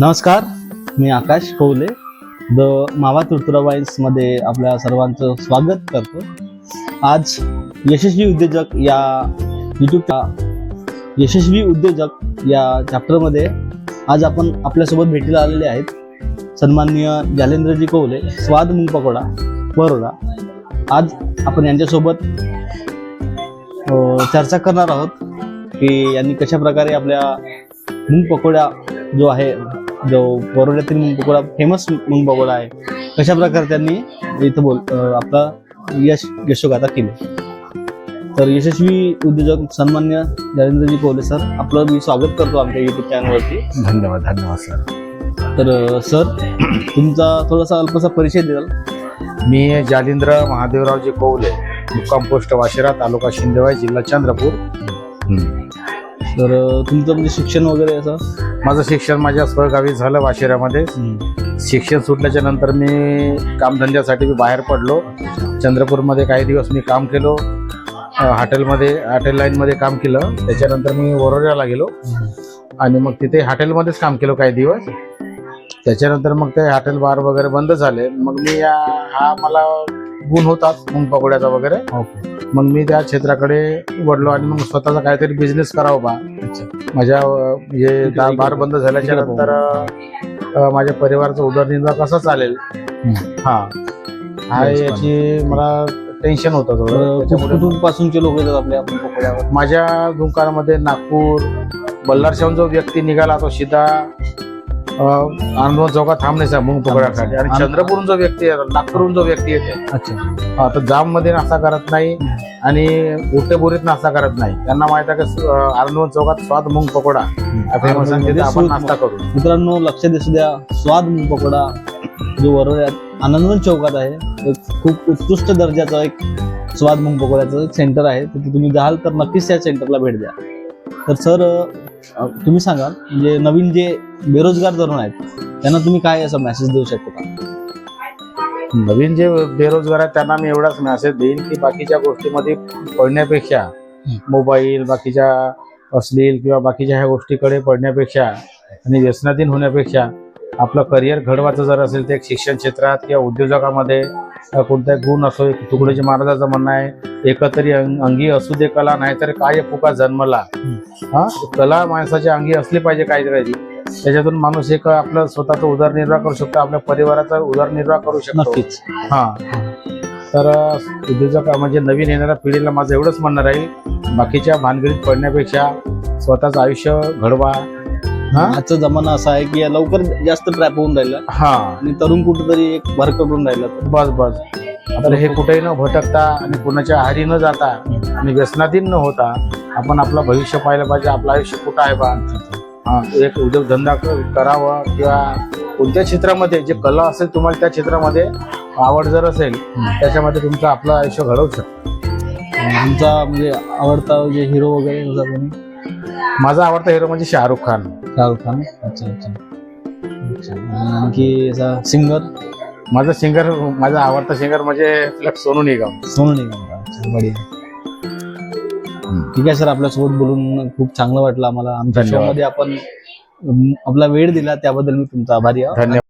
नमस्कार मी आकाश कोवले. द मावा तुडतुडा वाईन्समध्ये आपल्या सर्वांचं स्वागत करतो. आज यशस्वी उद्योजक या युट्यूबच्या यशस्वी उद्योजक या चॅप्टरमध्ये आज आपण आपल्यासोबत भेटीला आलेले आहेत सन्माननीय जालेंद्रजी कोवले स्वाद मुंग पकोडा बरोडा. आज आपण यांच्यासोबत चर्चा करणार आहोत की यांनी कशा प्रकारे आपल्या मुंग पकोडा जो आहे जो बरोड्यातील पकोडा फेमस मुंग पकोडा आहे कशा प्रकारे त्यांनी इथं बोल आपला यश यशोगाथा केली? तर यशस्वी उद्योजक सन्मान्य नरेंद्रजी कोहले सर आपलं मी स्वागत करतो आमच्या युट्यूब चॅनलवरती धन्यवाद धन्यवाद सर. तर सर तुमचा थोडासा अल्पसा परिचय द्याल. मी जालिंद्र महादेवरावजी कौले मुक्काम पोस्ट वाशिरा तालुका शिंदेवाई जिल्हा चंद्रपूर. तर तुमचं म्हणजे शिक्षण वगैरे असं? माझं शिक्षण माझ्या स्वगावी झालं वाशिरामध्ये. शिक्षण सुटल्याच्या नंतर मी कामधंद्यासाठी मी बाहेर पडलो. चंद्रपूरमध्ये काही दिवस मी काम केलो. हॉटेलमध्ये हॉटेल लाईनमध्ये काम केलं. त्याच्यानंतर मी वरोऱ्याला गेलो. आणि मग तिथे हॉटेलमध्येच काम केलं काही दिवस. त्याच्यानंतर मग ते हॉटेल बार वगैरे बंद झाले. मग मी या- हा मला गुण होता मुंग पकोड्याचा वगैरे. ओके. मग मी त्या क्षेत्राकडे वळलो आणि मग स्वतःचा काहीतरी बिझनेस करावा बा. अच्छा. माझ्या म्हणजे दा- बार बंद झाल्याच्यानंतर माझ्या परिवाराचा उदरनिर्वाह कसा चालेल? हा. हा याची मला टेन्शन होतं थोडं. पासूनचे लोक येतात आपल्या माझ्या दुकानामध्ये नागपूर बल्लारशाहून जो व्यक्ती निघाला तो सीधा आनंद चौकात थांबण्याचा मुंग पकडासाठी आणि चंद्रपूरहून जो व्यक्ती नागपूरहून जो व्यक्ती येते अच्छा. हा, तर जाममध्ये नाश्ता करत नाही आणि उठेबोरीत नाश्ता करत नाही. त्यांना माहीत आहे की आनंदवन चौकात स्वाद मुंग पकोडा. फेमस आपण नाश्ता करू. मित्रांनो लक्ष असू द्या. स्वाद मुंग पकोडा. जो वरोड्यात आनंदवन चौकात आहे. खूप उत्कृष्ट दर्जाचा एक स्वाद मुंग पकोड्याचं सेंटर आहे. तिथे तुम्ही जाल तर नक्कीच त्या सेंटरला भेट द्या. तर सर तुम्ही सांगा म्हणजे नवीन जे बेरोजगार तरुण आहेत त्यांना तुम्ही काय असं मेसेज देऊ शकता? का नवीन जे बेरोजगार आहेत त्यांना मी एवढाच मेसेज देईन की बाकीच्या गोष्टीमध्ये पडण्यापेक्षा मोबाईल बाकीच्या अश्लील किंवा बाकीच्या ह्या गोष्टीकडे पडण्यापेक्षा आणि व्यसनाधीन होण्यापेक्षा आपलं करिअर घडवायचं जर असेल तर शिक्षण क्षेत्रात किंवा उद्योजकामध्ये कोणताही गुण असो एक तुकडोजी महाराजाचं म्हणणं आहे एकतरी अंग- असू दे कला नाहीतर काय फुका जन्मला. हा? कला माणसाच्या अंगी असली पाहिजे काहीतरी. त्याच्यातून माणूस एक आपलं स्वतःचा उदरनिर्वाह करू शकतो आपल्या परिवाराचा उदरनिर्वाह करू शकतो. नक्कीच. हा. तर उद्योजक म्हणजे नवीन येणाऱ्या पिढीला माझं एवढंच म्हणणं राहील बाकीच्या भानगडीत पडण्यापेक्षा स्वतःचं आयुष्य घडवा. आजचा जमाना असा आहे की लवकर जास्त ट्रॅप होऊन राहिला. हा. आणि तरुण कुठेतरी एक भरकटून राहिला बस बस. तर हे कुठेही न भटकता आणि कुणाच्या आहारी न जाता आणि व्यसनाधीन न होता आपण आपलं भविष्य पाहिलं पाहिजे आपलं आयुष्य कुठं आहे बा? हा एक उद्योगधंदा करावा किंवा कोणत्या क्षेत्रामध्ये जे कला असेल तुम्हाला त्या क्षेत्रामध्ये आवड जर असेल त्याच्यामध्ये तुमचं आपलं आयुष्य घडवू शकतो. तुमचा म्हणजे आवडता जे हिरो वगैरे माझा आवडता हिरो म्हणजे शाहरुख खान. शाहरुख खान? अच्छा अच्छा. अच्छा. आणि आणखी असा सिंगर माझा सिंगर माझा आवडता सिंगर म्हणजे आपला सोनू निगम. सोनू निगम. का? अच्छा बढिया. ठीक आहे सर. आपल्यासोबत बोलून खूप चांगलं वाटलं आम्हाला. आमच्या धन्यवाद. शो मध्ये आपण अम, आपला वेळ दिला त्याबद्दल मी तुमचा आभारी आहे. धन्यवाद.